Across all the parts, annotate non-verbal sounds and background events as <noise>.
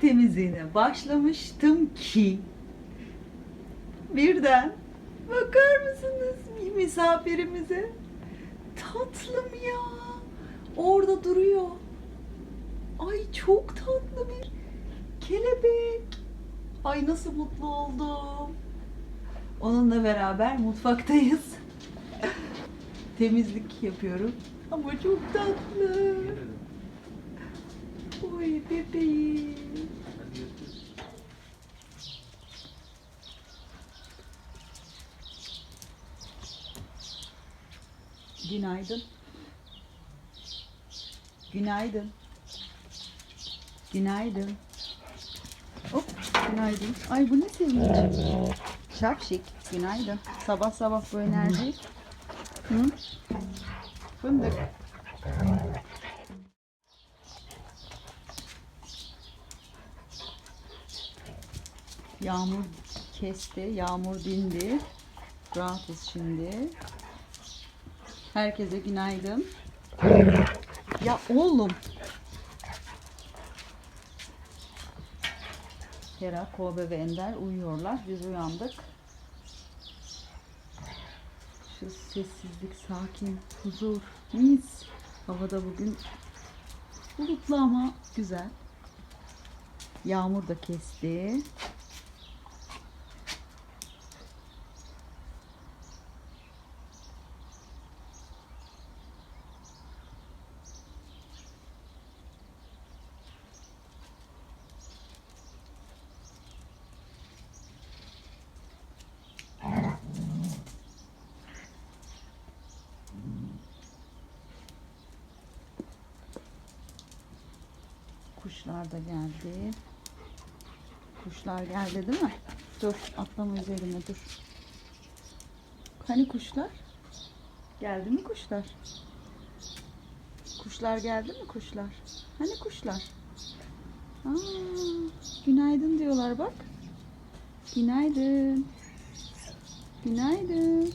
temizliğine başlamıştım ki birden bakar mısınız misafirimize tatlım ya orada duruyor. Ay çok tatlı bir kelebek. Ay nasıl mutlu oldum. Onunla beraber mutfaktayız. <laughs> Temizlik yapıyorum. Ama çok tatlı. Oy bebeğim. Günaydın. Günaydın. Günaydın. Hop, günaydın. Ay bu ne sevinç. Şapşik, günaydın. Sabah sabah bu enerji. Hı? Fındık. Yağmur kesti, yağmur dindi. Rahatız şimdi. Herkese günaydın. Ya oğlum. Hera, Kobe ve Ender uyuyorlar. Biz uyandık. Şu sessizlik, sakin, huzur, mis. Havada bugün bulutlu ama güzel. Yağmur da kesti. Kuşlar da geldi. Kuşlar geldi değil mi? Dur atlama üzerine dur. Hani kuşlar? Geldi mi kuşlar? Kuşlar geldi mi kuşlar? Hani kuşlar? Aa, günaydın diyorlar bak. Günaydın. Günaydın.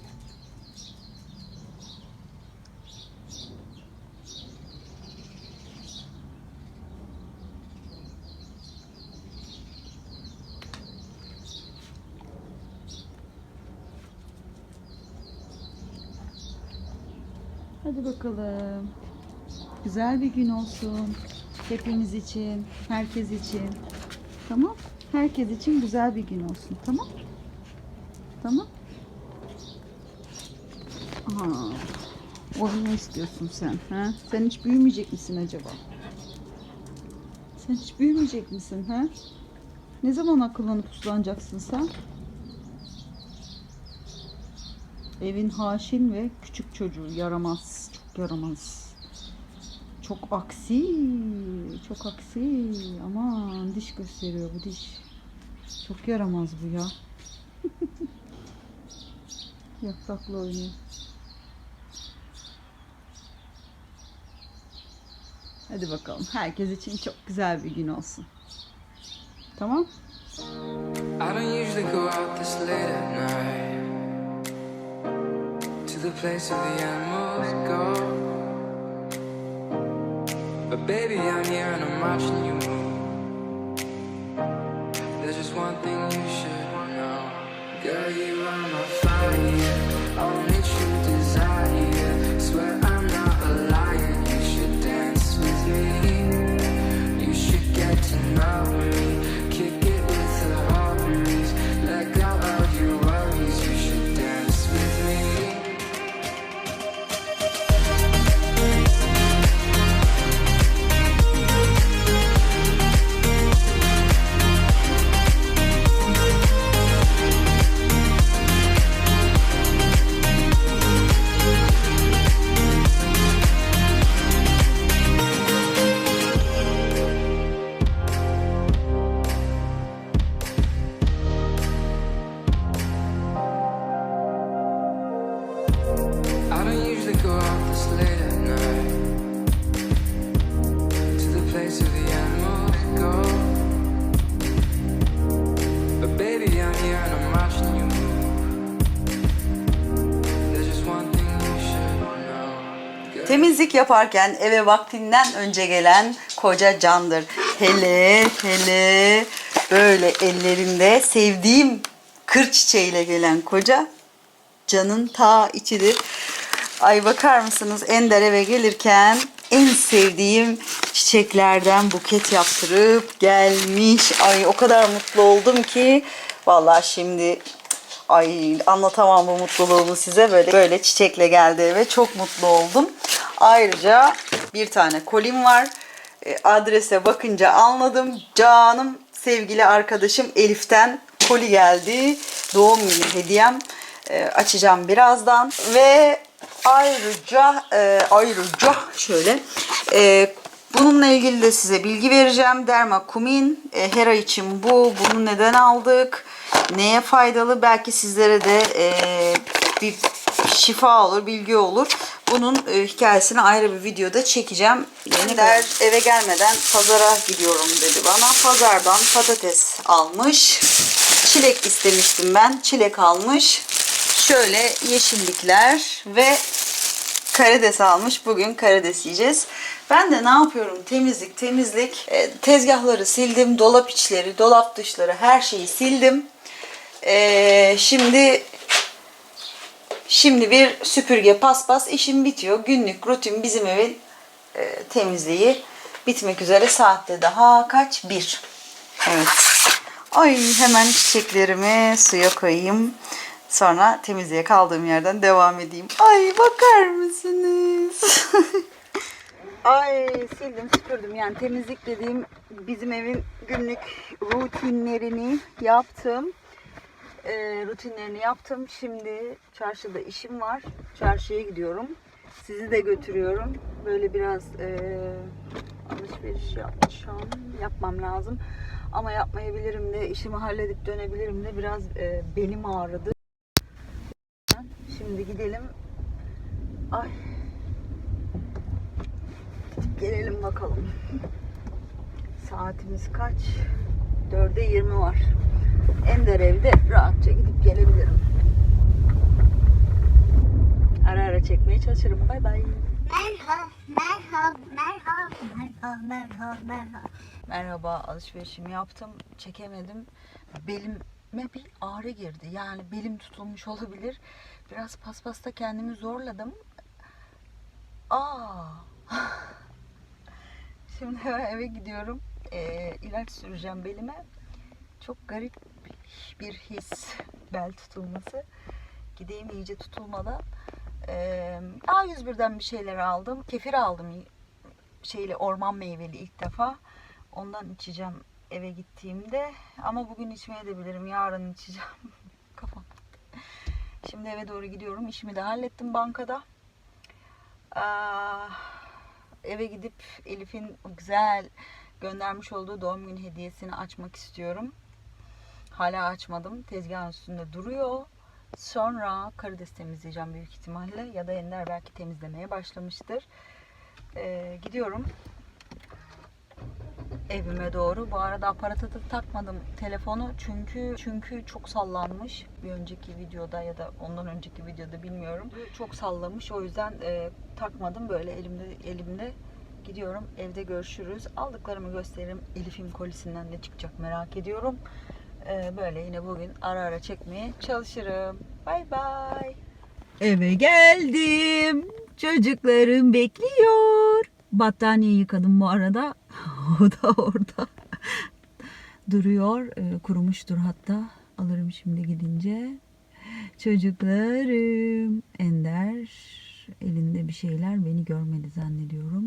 Hadi bakalım. Güzel bir gün olsun. Hepimiz için, herkes için. Tamam? Herkes için güzel bir gün olsun. Tamam? Tamam? Aa, oyun ne istiyorsun sen? Ha? Sen hiç büyümeyecek misin acaba? Sen hiç büyümeyecek misin? Ha? Ne zaman akıllanıp uslanacaksın sen? Evin haşin ve küçük çocuğu yaramaz. Yaramaz. Çok aksi. Çok aksi. Aman diş gösteriyor bu diş. Çok yaramaz bu ya. <laughs> Yaprakla oynuyor. Hadi bakalım. Herkes için çok güzel bir gün olsun. Tamam? I don't usually go out this late at night place where the animals go. But baby, I'm here and I'm watching you move. There's just one thing you should know, girl, you are my fire, only true desire. Swear I'm not a liar. You should dance with me. You should get to know Temizlik yaparken eve vaktinden önce gelen koca candır. hele hele böyle ellerinde sevdiğim kır çiçeğiyle gelen koca canın ta içidir. Ay bakar mısınız Ender eve gelirken en sevdiğim çiçeklerden buket yaptırıp gelmiş. Ay o kadar mutlu oldum ki vallahi şimdi ay anlatamam bu mutluluğumu size böyle böyle çiçekle geldi eve çok mutlu oldum. Ayrıca bir tane kolim var. E, adrese bakınca anladım. Canım sevgili arkadaşım Elif'ten koli geldi. Doğum günü hediyem. E, açacağım birazdan. Ve ayrıca e, ayrıca şöyle e, bununla ilgili de size bilgi vereceğim. Dermakumin e, Hera için bu. Bunu neden aldık? Neye faydalı? Belki sizlere de e, bir şifa olur, bilgi olur. Bunun e, hikayesini ayrı bir videoda çekeceğim. Ender eve gelmeden pazara gidiyorum dedi bana. Pazardan patates almış. Çilek istemiştim ben. Çilek almış. Şöyle yeşillikler ve karides almış. Bugün karides yiyeceğiz. Ben de ne yapıyorum? Temizlik, temizlik. E, tezgahları sildim. Dolap içleri, dolap dışları her şeyi sildim. E, şimdi Şimdi bir süpürge paspas işim bitiyor. Günlük rutin bizim evin e, temizliği bitmek üzere. Saatte daha kaç? Bir. Evet. Ay hemen çiçeklerimi suya koyayım. Sonra temizliğe kaldığım yerden devam edeyim. Ay bakar mısınız? <laughs> Ay sildim süpürdüm yani temizlik dediğim bizim evin günlük rutinlerini yaptım e, rutinlerini yaptım. Şimdi çarşıda işim var. Çarşıya gidiyorum. Sizi de götürüyorum. Böyle biraz e, alışveriş yapacağım. Yapmam lazım. Ama yapmayabilirim de işimi halledip dönebilirim de biraz e, belim ağrıdı. Şimdi gidelim. Ay. Gidip gelelim bakalım. Saatimiz kaç? 4'e 20 var. Ender evde rahatça gidip gelebilirim. Ara ara çekmeye çalışırım. Bay bay. Merhaba, merhaba, merhaba, merhaba, merhaba, merhaba. Merhaba alışverişimi yaptım. Çekemedim. Belime bir ağrı girdi. Yani belim tutulmuş olabilir. Biraz paspasta kendimi zorladım. Aa. <laughs> Şimdi hemen eve gidiyorum. Ee, ilaç süreceğim belime. Çok garip bir his bel tutulması. Gideyim iyice tutulmadan. Ee, A101'den bir şeyler aldım. Kefir aldım şeyle orman meyveli ilk defa. Ondan içeceğim eve gittiğimde. Ama bugün içmeye de bilirim. Yarın içeceğim. <laughs> Kafam. Şimdi eve doğru gidiyorum. İşimi de hallettim bankada. Aa, eve gidip Elif'in güzel göndermiş olduğu doğum günü hediyesini açmak istiyorum. Hala açmadım. Tezgahın üstünde duruyor. Sonra karides temizleyeceğim büyük ihtimalle. Ya da Ender belki temizlemeye başlamıştır. Ee, gidiyorum. Evime doğru. Bu arada aparata da takmadım telefonu. Çünkü çünkü çok sallanmış. Bir önceki videoda ya da ondan önceki videoda bilmiyorum. Çok sallamış. O yüzden e, takmadım. Böyle elimde elimde gidiyorum. Evde görüşürüz. Aldıklarımı gösteririm. Elif'in kolisinden ne çıkacak merak ediyorum. Ee, böyle yine bugün ara ara çekmeye çalışırım. Bay bay. Eve geldim. Çocuklarım bekliyor. Battaniye yıkadım bu arada. <laughs> o da orada. Duruyor. Ee, kurumuştur hatta. Alırım şimdi gidince. Çocuklarım. Ender elinde bir şeyler beni görmedi zannediyorum.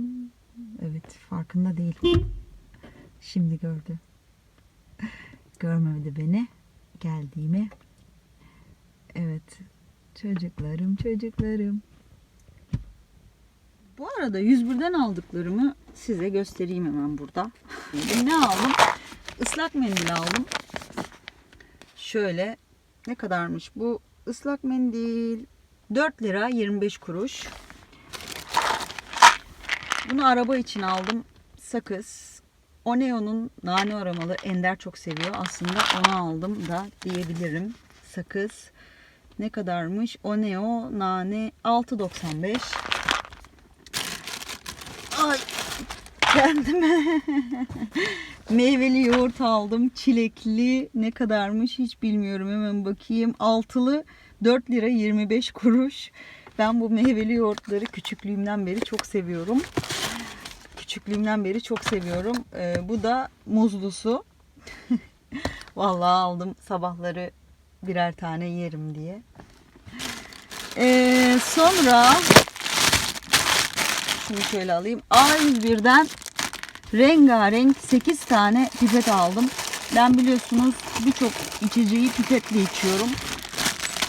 Evet farkında değil. Şimdi gördü. Görmedi beni. Geldiğimi. Evet. Çocuklarım, çocuklarım. Bu arada 101'den aldıklarımı size göstereyim hemen burada. ne aldım? Islak mendil aldım. Şöyle ne kadarmış bu ıslak mendil? 4 lira 25 kuruş. Bunu araba için aldım. Sakız. Oneo'nun nane aromalı Ender çok seviyor. Aslında onu aldım da diyebilirim. Sakız. Ne kadarmış? Oneo nane 6.95. Ay. kendime <laughs> meyveli yoğurt aldım. Çilekli ne kadarmış hiç bilmiyorum. Hemen bakayım. Altılı 4 lira 25 kuruş. Ben bu meyveli yoğurtları küçüklüğümden beri çok seviyorum. Küçüklüğümden beri çok seviyorum. Ee, bu da muzlusu. <laughs> Vallahi aldım sabahları birer tane yerim diye. Ee, sonra şunu şöyle alayım. A101'den rengarenk 8 tane pipet aldım. Ben biliyorsunuz birçok içeceği pipetle içiyorum.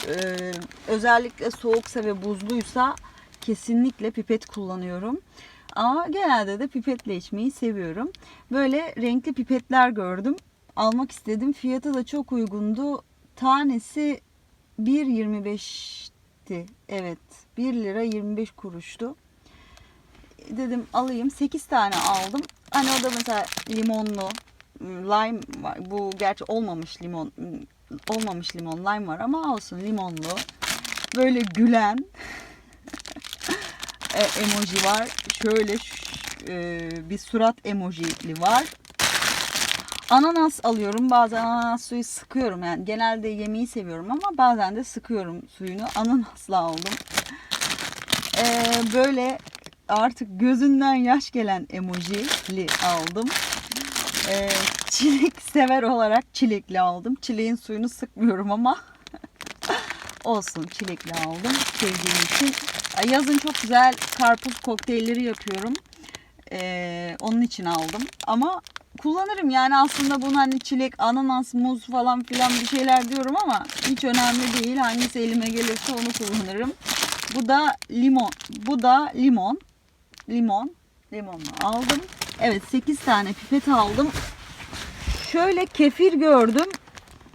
Ee, özellikle soğuksa ve buzluysa kesinlikle pipet kullanıyorum. Ama genelde de pipetle içmeyi seviyorum. Böyle renkli pipetler gördüm. Almak istedim. Fiyatı da çok uygundu. Tanesi 1.25'ti. Evet. 1 lira 25 kuruştu. Dedim alayım. 8 tane aldım. Hani o da mesela limonlu, lime var. Bu gerçi olmamış limon, olmamış limon, lime var ama olsun limonlu. Böyle gülen <laughs> e, emoji var. Şöyle e, bir surat emojili var. Ananas alıyorum. Bazen ananas suyu sıkıyorum. Yani genelde yemeği seviyorum ama bazen de sıkıyorum suyunu. Ananasla aldım. Ee, böyle artık gözünden yaş gelen emojili aldım. Ee, çilek sever olarak çilekli aldım. Çileğin suyunu sıkmıyorum ama <laughs> olsun çilekli aldım sevdiğim için. Yazın çok güzel karpuz kokteylleri yapıyorum. Ee, onun için aldım. Ama kullanırım yani aslında bunu hani çilek, ananas, muz falan filan bir şeyler diyorum ama hiç önemli değil. Hangisi elime gelirse onu kullanırım. Bu da limon. Bu da limon. Limon. Limonlu aldım. Evet 8 tane pipet aldım. Şöyle kefir gördüm.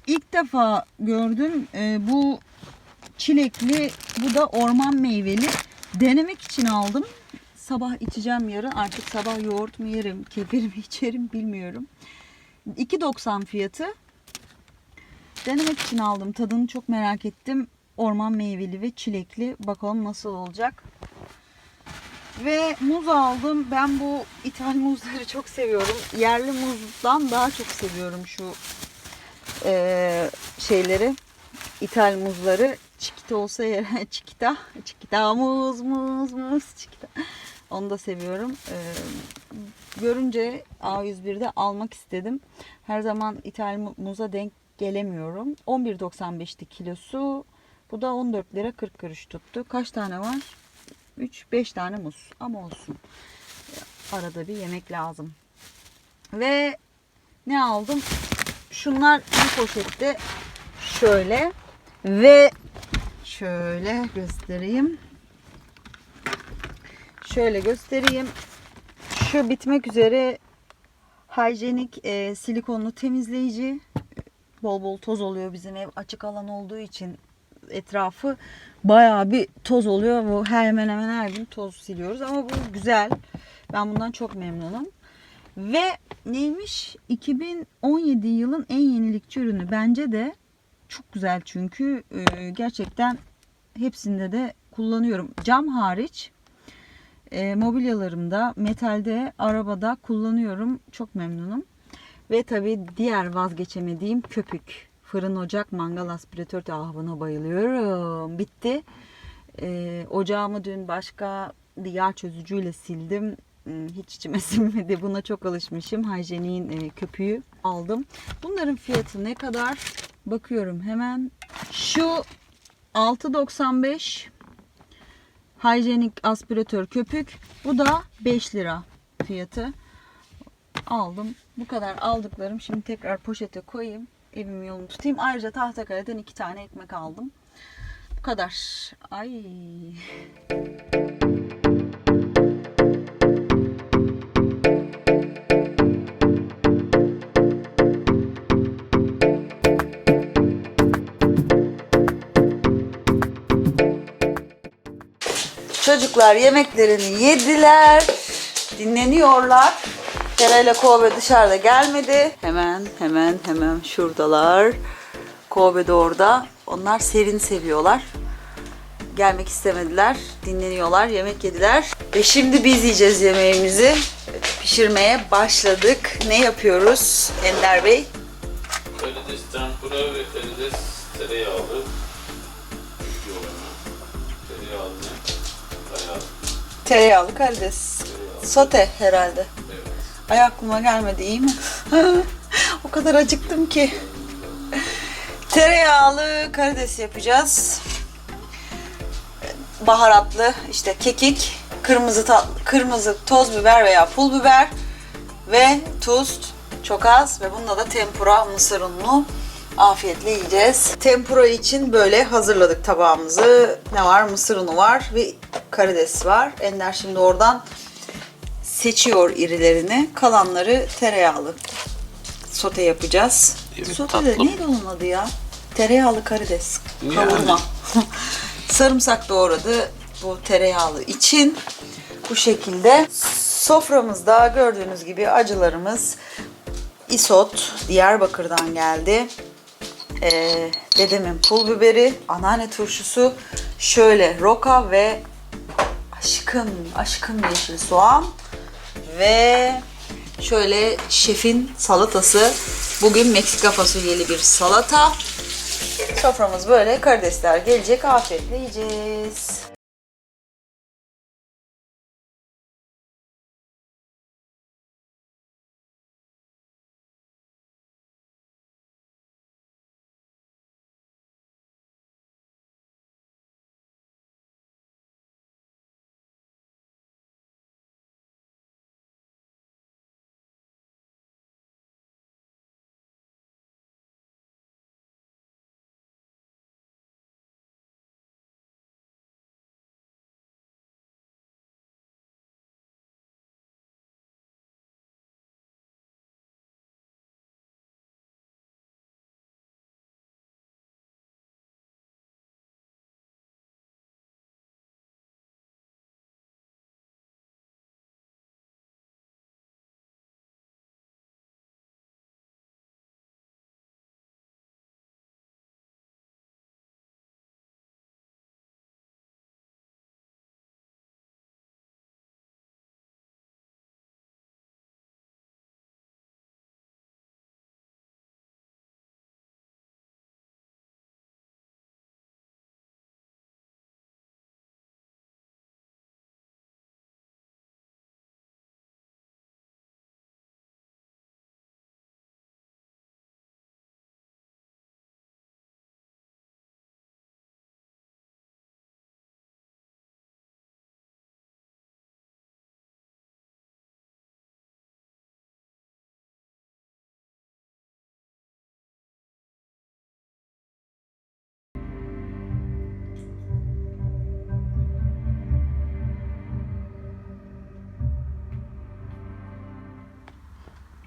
İlk defa gördüm. Ee, bu çilekli, bu da orman meyveli. Denemek için aldım. Sabah içeceğim yarın. Artık sabah yoğurt mu yerim, kefir mi <laughs> içerim bilmiyorum. 2.90 fiyatı. Denemek için aldım. Tadını çok merak ettim. Orman meyveli ve çilekli. Bakalım nasıl olacak. Ve muz aldım. Ben bu ithal muzları <laughs> çok seviyorum. Yerli muzdan daha çok seviyorum şu eee, şeyleri. İthal muzları. Çikita olsa yer. <laughs> Çikita. Çikita muz muz muz çikita. Onu da seviyorum. Eee, görünce A101'de almak istedim. Her zaman ithal mu- muza denk gelemiyorum. 11.95'ti kilosu. Bu da 14 lira 40 kuruş tuttu. Kaç tane var? 3-5 tane muz. Ama olsun. Arada bir yemek lazım. Ve ne aldım? Şunlar bir poşette şöyle ve şöyle göstereyim. Şöyle göstereyim. Şu bitmek üzere hijyenik e, silikonlu temizleyici. Bol bol toz oluyor bizim ev açık alan olduğu için etrafı bayağı bir toz oluyor. Bu hemen hemen her gün toz siliyoruz ama bu güzel. Ben bundan çok memnunum. Ve neymiş? 2017 yılın en yenilikçi ürünü. Bence de çok güzel çünkü e, gerçekten hepsinde de kullanıyorum. Cam hariç e, mobilyalarımda, metalde, arabada kullanıyorum. Çok memnunum. Ve tabii diğer vazgeçemediğim köpük. Fırın, ocak, mangal, aspiratör. Ah buna bayılıyorum. Bitti. E, ocağımı dün başka yağ çözücüyle sildim. Hmm, Hiç içime <laughs> sinmedi. Buna çok alışmışım. Hijyenik'in e, köpüğü aldım. Bunların fiyatı ne kadar? Bakıyorum hemen. Şu 6.95 Hijyenik aspiratör köpük. Bu da 5 lira fiyatı. Aldım. Bu kadar aldıklarım. Şimdi tekrar poşete koyayım. Evim yolunu tutayım. Ayrıca Tahtakale'den iki tane ekmek aldım. Bu kadar. Ay. Çocuklar yemeklerini yediler. Dinleniyorlar. Tera ile Kobe dışarıda gelmedi. Hemen hemen hemen şuradalar. Kobe de orada. Onlar serin seviyorlar. Gelmek istemediler. Dinleniyorlar. Yemek yediler. Ve şimdi biz yiyeceğiz yemeğimizi. pişirmeye başladık. Ne yapıyoruz Ender Bey? Karides tempura ve karides Tereyağlı karides. Sote herhalde. evet. Ay aklıma gelmedi iyi mi? <laughs> o kadar acıktım ki. Tereyağlı karides yapacağız. Baharatlı işte kekik, kırmızı tatlı, kırmızı toz biber veya pul biber ve tuz çok az ve bunda da tempura mısır unlu afiyetle yiyeceğiz. Tempura için böyle hazırladık tabağımızı. Ne var? Mısır unu var ve karides var. Ender şimdi oradan seçiyor irilerini. Kalanları tereyağlı sote yapacağız. Evet, sote de neydi onun adı ya? Tereyağlı karides. Yani. Kavurma. <laughs> Sarımsak doğradı bu tereyağlı için. Bu şekilde soframızda gördüğünüz gibi acılarımız isot Diyarbakır'dan geldi. Ee, dedemin pul biberi, anneanne turşusu, şöyle roka ve aşkım, aşkım yeşil soğan ve şöyle şefin salatası. Bugün Meksika fasulyeli bir salata. Soframız böyle. Karidesler gelecek. Afiyetle yiyeceğiz.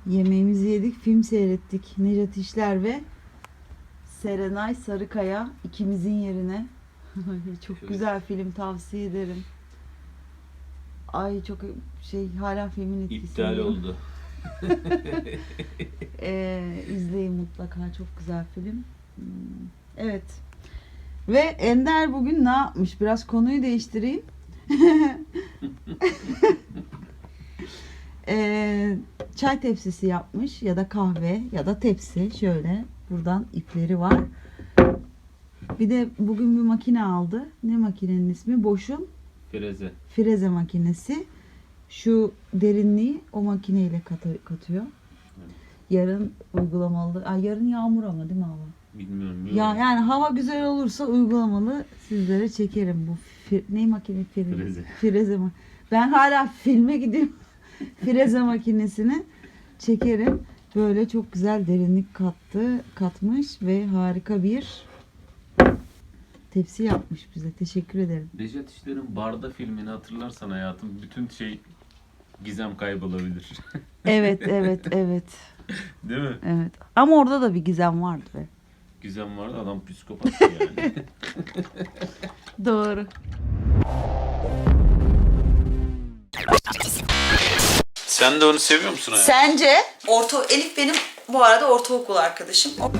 Yemeğimizi yedik, film seyrettik. Nejat İşler ve Serenay Sarıkaya ikimizin yerine. çok güzel film tavsiye ederim. Ay çok şey hala filmin etkisi. İptal oldu. <laughs> Ee, izleyin mutlaka çok güzel film. Hmm, Evet. Ve Ender bugün ne yapmış? Biraz konuyu değiştireyim. <laughs> Ee, çay tepsisi yapmış ya da kahve ya da tepsi şöyle buradan ipleri var. Bir de bugün bir makine aldı. Ne makinenin ismi? Boş'un Freze. freze makinesi. Şu derinliği o makineyle katı- katıyor. Yarın uygulamalı. Ay yarın yağmur ama değil mi hava? Bilmiyorum. Ya yani hava güzel olursa uygulamalı sizlere çekerim bu fi- ne makine freze. Freze. Freze Ben hala filme gidiyorum. <laughs> freze makinesini çekerim. Böyle çok güzel derinlik kattı, katmış ve harika bir tepsi yapmış bize. Teşekkür ederim. Nejat İşler'in Barda filmini hatırlarsan hayatım bütün şey gizem kaybolabilir. <laughs> Evet, evet, evet. <laughs> Değil mi? Evet. Ama orada da bir gizem vardı be. Gizem vardı adam psikopat yani. Doğru. Sen de onu seviyor musun hayatım? Sence orta Elif benim bu arada ortaokul arkadaşım. O-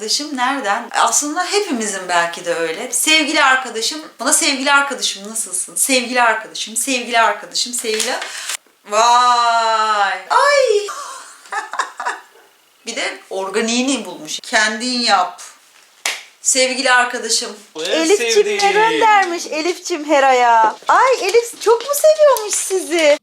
arkadaşım nereden? Aslında hepimizin belki de öyle. Sevgili arkadaşım, buna sevgili arkadaşım nasılsın? Sevgili arkadaşım, sevgili arkadaşım, sevgili... Vay! Ay! <laughs> Bir de organiğini bulmuş. Kendin yap. Sevgili arkadaşım. Elif'cim ne sevdiğim. göndermiş Elif'cim Hera'ya? Ay Elif çok mu seviyormuş sizi?